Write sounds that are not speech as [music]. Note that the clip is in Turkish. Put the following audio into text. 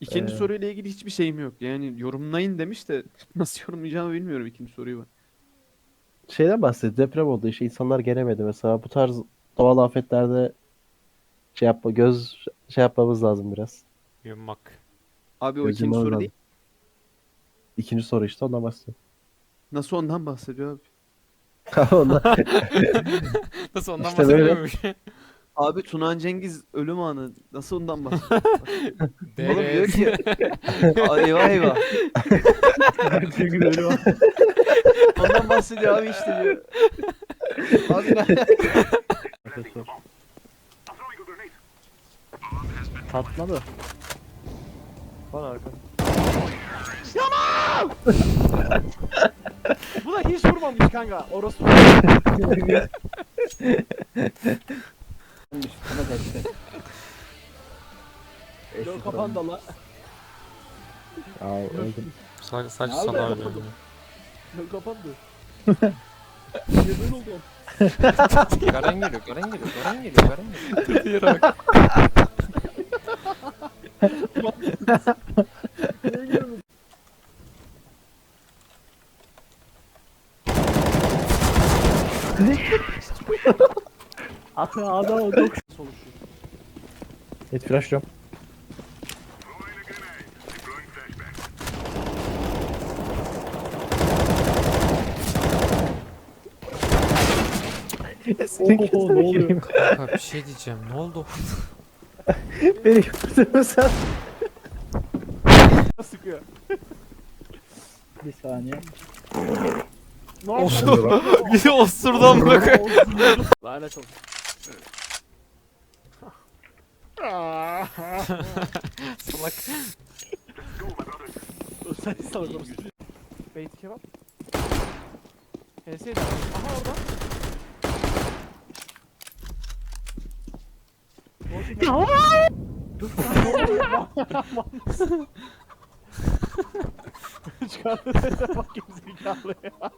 İkinci Ee, soruyla ilgili hiçbir şeyim yok. Yani yorumlayın demiş de [laughs] nasıl yorumlayacağımı bilmiyorum ikinci soruyu ben. Şeyden bahset. Deprem oldu işte insanlar gelemedi mesela. Bu tarz doğal afetlerde şey yapma göz şey yapmamız lazım biraz. Yummak. Abi o Gözüm ikinci soru oradan. değil. İkinci soru işte ondan bahsediyorum. Nasıl ondan bahsediyor abi? [laughs] Ondan- [laughs] Nasıl ondan İşte böyle. bahsediyormuş? Abi Tunan Cengiz ölüm anı. Nasıl ondan bahsediyor? [laughs] Oğlum diyor ki eyvah eyvah. Ondan bahsediyor abi işte diyor. Abi ne? Patladı. Bana arka. [laughs] Bu da hiç vurmamış kanka. Orası [laughs] Yok kapandı la. Aa, öldüm. Sadece, sadece Ne sana yapayım? öyle. Yok kapandı. [laughs] Niye böyle oldu? Garen geliyor, Garen geliyor, Garen geliyor, Garen geliyor. Yere bak. [laughs] [laughs] Adam o çok Et flash drop. Oho ne oluyor? Kanka bir şey diyeceğim. Ne oldu? [laughs] Beni götürdün sen. Sıkıyor. Bir saniye. Ne yapıyor? Osur. Bir de osurdu amına koyayım. Lanet olsun. Salak. Sen salak mısın? Bait kebap. HS'ydi. Aha orada. [laughs] [laughs] Ya! Dur lan, ne oluyor? Çıkardı sese bak gerizekalı ya.